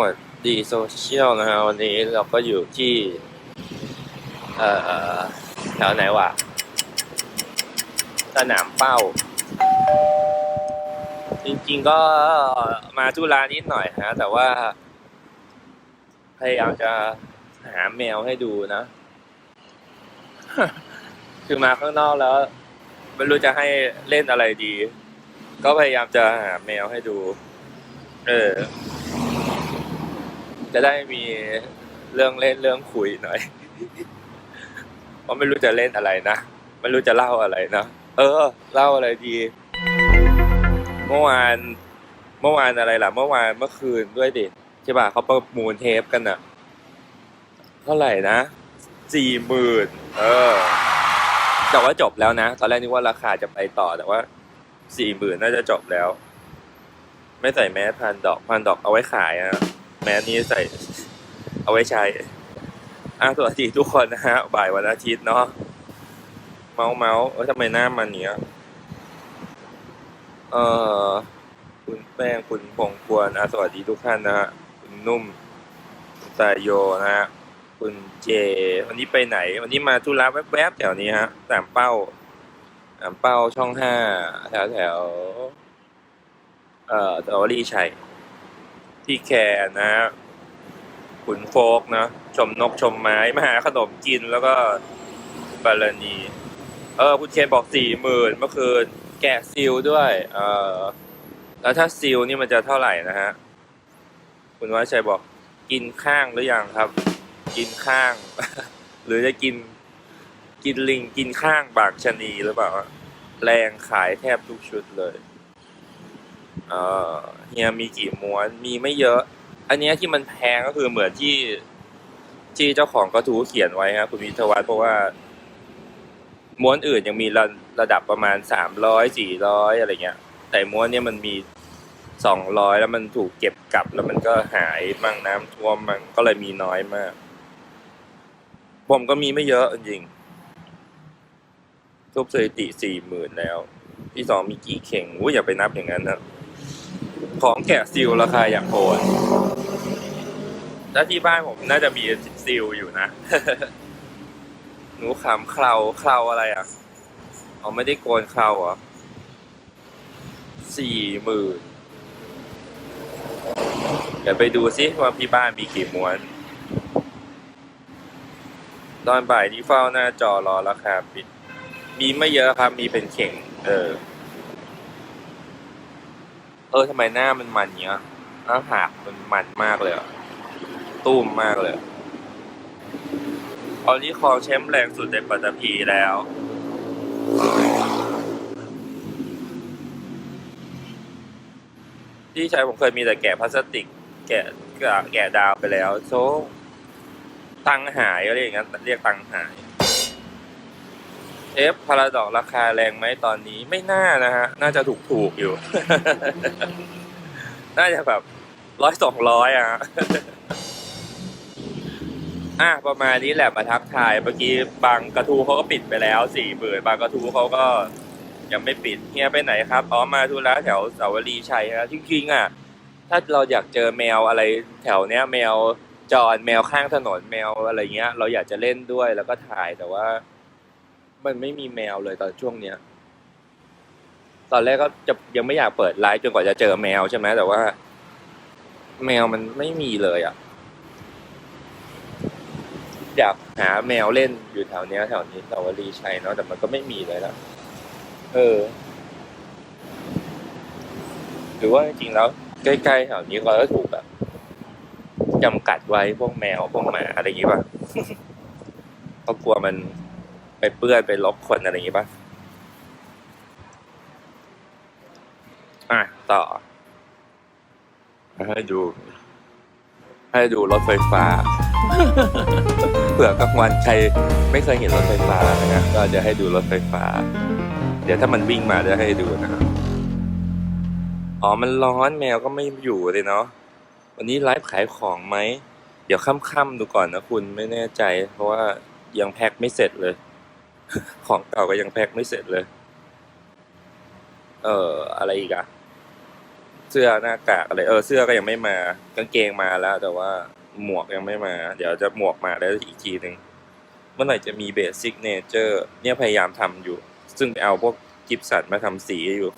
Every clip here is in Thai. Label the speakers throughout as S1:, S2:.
S1: วัสดีโซเชียลนะฮะวันนี้เราก็อยู่ที่เอ่อแถวไหนวะสนามเป้า จริงๆก็มาทุรานิดหน่อยฮะแต่ว่า พยายามจะหาแมวให้ดูนะ คือมาข้างนอกแล้ว ไม่รู้จะให้เล่นอะไรดี ก็พยายามจะหาแมวให้ดู เออ จะได้มีเรื่องเล่นเรื่องคุยหน่อยเพราะไม่รู้จะเล่นอะไรนะไม่รู้จะเล่าอะไรนะเออ เล่าอะไรดี เมื่อวานเมื่อวานอะไรล่ะ เมื่อวานเมื่อคืนด้วยดิใช่ป่ะเขาประมูลเทปกันอะเท่าไหร่นะสี่หมื่นเออ แต่ว่าจบแล้วนะตอนแรกนึกว่าราคาจะไปต่อแต่ว่าสี่หมื่นน่าจะจบแล้ว ไม่ใส่แมสพันดอกพันดอกเอาไว้ขายนะ แมสนี้ใส่เอาไว้ใช้อะสวัสดีทุกคนนะฮะ บ่ายวันอาทิตย์เนาะ เมาส์เมาส์เออทำไมหน้ามันเนี้ย เออคุณแป้งคุณพงควรอะสวัสดีทุกท่านนะฮะ คุณนุ่มคุณสายโยนะฮะ คุณเจ วันนี้ไปไหน วันนี้มาธุระแวบๆแถวนี้ฮะสามเป้าสามเป้าช่องห้าแถวแถวเอ่อตอรี่ชัย พี่แคร์นะฮะขุนโฟกนะชมนกชมไม้มาหาขนมกินแล้วก็บาลานีเออ คุณเคนบอกสี่หมื่นเมื่อคืน แกะซิลด้วย เออแล้วถ้าซิลนี่มันจะเท่าไหร่นะฮะ คุณวัชชัยบอกกินข้างหรือยังครับ กินข้าง หรือจะกิน กินลิงกินข้างบางชนีหรือเปล่าแรงขายแทบทุกชุดเลย เออเฮียมีกี่ม้วนมีไม่เยอะ อันเนี้ยที่มันแพงก็คือเหมือนที่ที่เจ้าของกระทู้เขียนไว้ครับคุณวิทยวัฒน์เพราะว่า ม้วนอื่นยังมีระระดับประมาณสามร้อยสี่ร้อยอะไรเงี้ย แต่ม้วนเนี้ยมันมีสองร้อยแล้วมันถูกเก็บกลับ แล้วมันก็หายมั่งน้ำท่วมมั่งก็เลยมีน้อยมาก ผมก็มีไม่เยอะจริงทุบสถิติสี่หมื่นแล้ว ที่สองมีกี่เข่งอุ้ยอย่าไปนับอย่างนั้นนะ ของแกะซิลราคาอย่างโหดถ้าที่บ้านผมน่าจะมีซิลอยู่นะ หนูขำเคลาเคลาอะไรอะเอาไม่ได้โกนเคลาเหรอสี่หมื่นเดี๋ยวไปดูซิว่าพี่บ้านมีกี่ม้วน ตอนบ่ายที่เฝ้าหน้าจอรอราคาปิด มีไม่เยอะครับ มีเป็นเข่ง เออ ออทำไมหน้ามันมันเงี้ยหน้าผากมันมันมากเลยอะตุ้มมากเลยอะตอนนี้คองแชมป์แรงสุดในปัตตภีแล้ว ที่ใช้ผมเคยมีแต่แกะพลาสติก แกะแกะดาวไปแล้วโซตังหายอะไรอย่างเงี้ยเรียกตังหาย เอฟพาราดอกราคาแรงไหมตอนนี้ไม่น่านะฮะ น่าจะถูกถูกอยู่ น่าจะแบบร้อยสองร้อยอะอะประมาณนี้แหละมาทักทายเมื่อกี้บางกระทูเขาก็ปิดไปแล้วสี่หมื่นบางกระทูเขาก็ยังไม่ปิดเฮียไปไหนครับอ๋อมาธุระแถวสาวรีชัยฮะจริงๆอะ ถ้าเราอยากเจอแมวอะไรแถวเนี้ย แมวจรแมวข้างถนนแมวอะไรเงี้ย เราอยากจะเล่นด้วยแล้วก็ถ่ายแต่ว่า มันไม่มีแมวเลยตอนช่วงเนี้ย ตอนแรกก็จะยังไม่อยากเปิดไลฟ์จนกว่าจะเจอแมวใช่ไหมแต่ว่า แมวมันไม่มีเลยอะ อยากหาแมวเล่นอยู่แถวเนี้ยแถวนี้สาวรีชัยเนาะแต่มันก็ไม่มีเลยนะเออ หรือว่าจริงๆแล้วใกล้ๆแถวนี้ก็ถูกแบบจำกัดไว้พวกแมวพวกหมาอะไรอย่างงี้ป่ะเขาะกลัวมัน ไปเปื้อนไปลบคนอะไรอย่างงี้ป่ะอะต่อ ให้ดู ให้ดูรถไฟฟ้า เผื่อกลางวันใครไม่เคยเห็นรถไฟฟ้านะฮะก็จะให้ดูรถไฟฟ้า เดี๋ยวถ้ามันวิ่งมาจะให้ดูนะครับอ๋อ มันร้อนแมวก็ไม่อยู่เลยเนาะ วันนี้ไลฟ์ขายของไหม เดี๋ยวค่ำๆดูก่อนนะคุณไม่แน่ใจ เพราะว่ายังแพ็คไม่เสร็จเลย ของเก่าก็ยังแพ็คไม่เสร็จเลย เออ อะไรอีกอะเสื้อหน้ากากอะไร เออ เสื้อก็ยังไม่มา กางเกงมาแล้ว แต่ว่าหมวกยังไม่มา เดี๋ยวจะหมวกมาแล้วอีกทีหนึ่งเมื่อไหร่จะมีเบสซิกเนเจอร์ เนี่ยพยายามทำอยู่ ซึ่งไปเอาพวกกิฟสันมาทำสีอยู่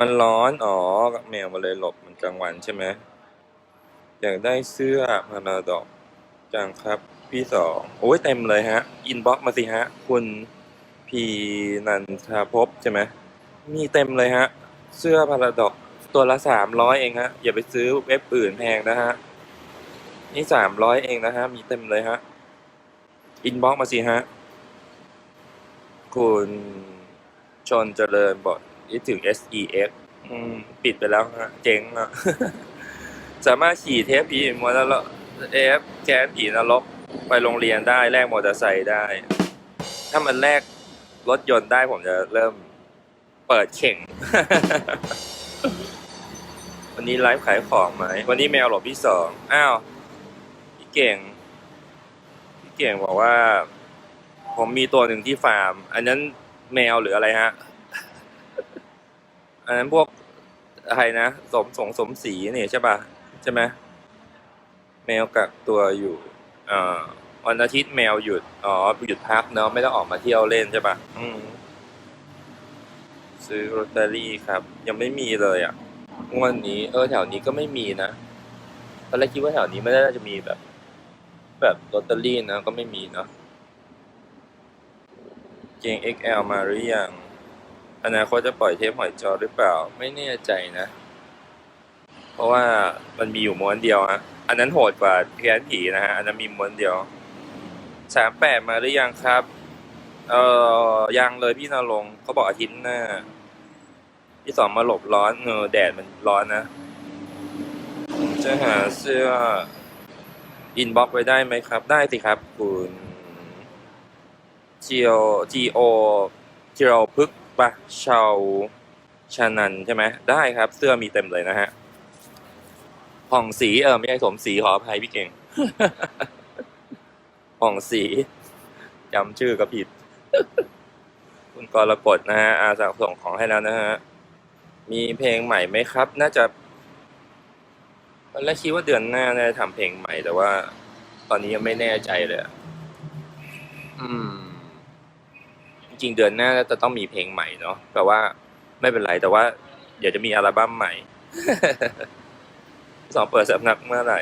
S1: มันร้อน อ๋อแมวมาเลยหลบมันกลางวันใช่ไหมอยากได้เสื้อพาราดอกจังครับ พี่สองโอ้ยเต็มเลยฮะ อินบ็อกมาสิฮะ คุณพีนันทาภพใช่ไหมมีเต็มเลยฮะ เสื้อพาราดอกตัวละสามร้อยเองฮะ อย่าไปซื้อเว็บอื่นแพงนะฮะ นี่สามร้อยเองนะฮะ มีเต็มเลยฮะ อินบ็อกมาสิฮะ คุณชนเจริญบอกคิดถึง SEX อืม ปิดไปแล้วฮะ เจ๊งอะสามารถขี่เทปผีมอเตอร์เอฟแคนผีนรก ไปโรงเรียนได้แลกมอเตอร์ไซค์ได้ ถ้ามันแลกรถยนต์ได้ผมจะเริ่มเปิดเข่ง วันนี้ไลฟ์ขายของไหม วันนี้แมวหลบที่สอง อ้าว พี่เก่ง พี่เก่งบอกว่า ผมมีตัวหนึ่งที่ฟาร์ม อันนั้นแมวหรืออะไรฮะ อันนั้นพวกอะไรนะ สมสงสมสีนี่ใช่ป่ะใช่ไหมแมวกักตัวอยู่ วันอาทิตย์แมวหยุด อ๋อ หยุดพักเนาะ ไม่ต้องออกมาเที่ยวเล่นใช่ปะซื้อลอตเตอรี่ครับ ยังไม่มีเลยอะงวดนี้ เออ แถวนี้ก็ไม่มีนะ ตอนแรกคิดว่าแถวนี้ไม่ได้จะมีแบบ แบบลอตเตอรี่นะ ก็ไม่มีเนาะ เกง XL มาหรือยัง อนาคตจะปล่อยเทปหอยจอหรือเปล่า ไม่แน่ใจนะ เพราะว่ามันมีอยู่ม้วนเดียวฮะ อันนั้นโหดกว่าแกนผีนะฮะ อันนั้นมีม้วนเดียวสามแปดมาหรือยังครับ เอ่อยังเลยพี่นรงเขาบอกอาทิตย์หน้าที่สองมาหลบร้อนเออแดดมันร้อนนะจะหาเสื้ออินบ็อกไว้ได้ไหมครับ ได้สิครับ คุณจีโอจีโอจีโอพึกปะชาวชานันใช่ไหมได้ครับ เสื้อมีเต็มเลยนะฮะ ผ่องสีเออไม่ใช่สมสีขออภัยพี่เก่งผ่องสีจำชื่อก็ผิด คุณกรกฎนะฮะอาสั่งส่งของให้แล้วนะฮะ มีเพลงใหม่ไหมครับ น่าจะตอนแรกคิดว่าเดือนหน้าน่าจะทำเพลงใหม่ แต่ว่า ตอนนี้ยังไม่แน่ใจเลยอะอืม จริงๆเดือนหน้าจะต้องมีเพลงใหม่เนาะแต่ว่าไม่เป็นไรแต่ว่า เดี๋ยวจะมีอัลบั้มใหม่ พี่สองเปิดสำนักเมื่อไหร่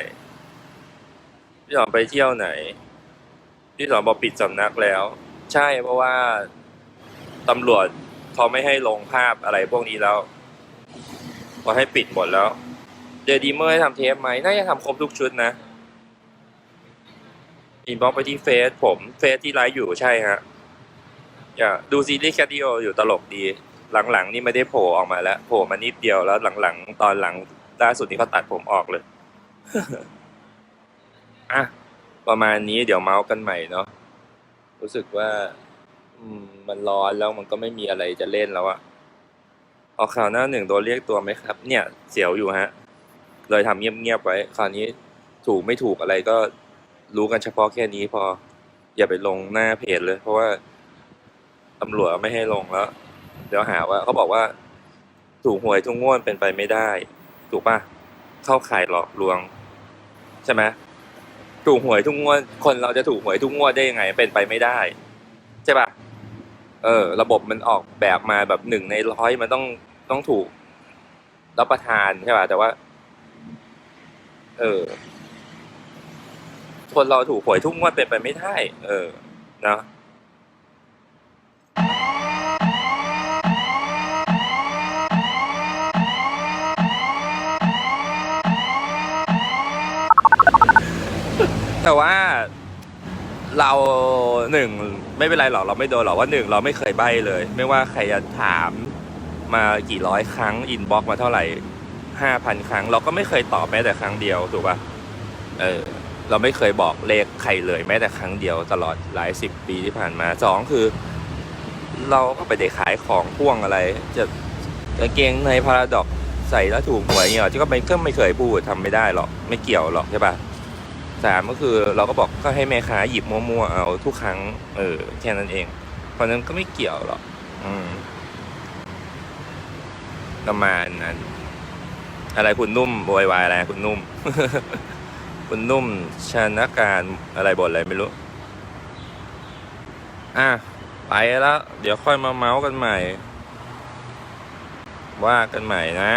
S1: พี่สองไปเที่ยวไหน พี่สองบอกปิดสำนักแล้ว ใช่เพราะว่าตำรวจเขาไม่ให้ลงภาพอะไรพวกนี้แล้วเขาให้ปิดหมดแล้ว เดดีเมอร์ให้ทำเทปไหมน่าจะทำครบทุกชุดนะอินบ็อกไปที่เฟซผมเฟซที่ไลฟ์อยู่ใช่ฮะอย่าดูซีรีส์แคดิโออยู่ตลกดี หลังๆ นี่ไม่ได้โผล่ออกมาแล้ว โผล่มานิดเดียวแล้วหลังๆ ตอนหลัง ล่าสุดนี้เขาตัดผมออกเลยอะประมาณนี้เดี๋ยวเมาส์กันใหม่เนาะรู้สึกว่า อืม มันร้อนแล้วมันก็ไม่มีอะไรจะเล่นแล้วอะออกข่าวหน้าหนึ่งโดนเรียกตัวไหมครับ เนี่ย เสียวอยู่ฮะ เลยทำเงียบๆไว้ คราวนี้ถูกไม่ถูกอะไรก็รู้กันเฉพาะแค่นี้พอ อย่าไปลงหน้าเพจเลย เพราะว่าตำรวจไม่ให้ลงแล้ว เดี๋ยวหาว่าเขาบอกว่า ถูกหวยทุกงวดเป็นไปไม่ได้ ถูกปะเข้าข่ายหลอกลวง ใช่ไหมถูกหวยทุกงวด คนเราจะถูกหวยทุกงวดได้ยังไง เป็นไปไม่ได้ ใช่ปะเออ ระบบมันออกแบบมาแบบหนึ่งในร้อยมันต้องต้องถูกรับประทานใช่ป่ะ แต่ว่า เออ คนเราถูกหวยทุกงวดเป็นไปไม่ได้ เออ เนาะ แต่ว่าเราหนึ่งไม่เป็นไรหรอกเราไม่โดนหรอกว่าหนึ่งเราไม่เคยใบ้เลย ไม่ว่าใครจะถามมากี่ร้อยครั้งอินบ็อกมาเท่าไหร่ห้าพันครั้ง เราก็ไม่เคยตอบแม้แต่ครั้งเดียวถูกป่ะเออเราไม่เคยบอกเลขใครเลยแม้แต่ครั้งเดียวตลอดหลายสิบปีที่ผ่านมาสองคือ เราก็ไปได้ขายของพ่วงอะไร จะกางเกงในพาราดอกใส่แล้วถูกหวยเนี่ยที่ก็ไม่ก็ไม่เคยพูดทำไม่ได้หรอกไม่เกี่ยวหรอกใช่ป่ะ สามก็คือเราก็บอกก็ให้แม่ค้าหยิบมั่วๆเอาทุกครั้ง เออแค่นั้นเอง เพราะนั้นก็ไม่เกี่ยวหรอกอืมประมาณนั้น อะไรคุณนุ่มโวยวายอะไรคุณนุ่ม คุณนุ่มชนะการอะไรบทอะไรไม่รู้ อะไปแล้ว เดี๋ยวค่อยมาเมาส์กันใหม่ ว่ากันใหม่นะ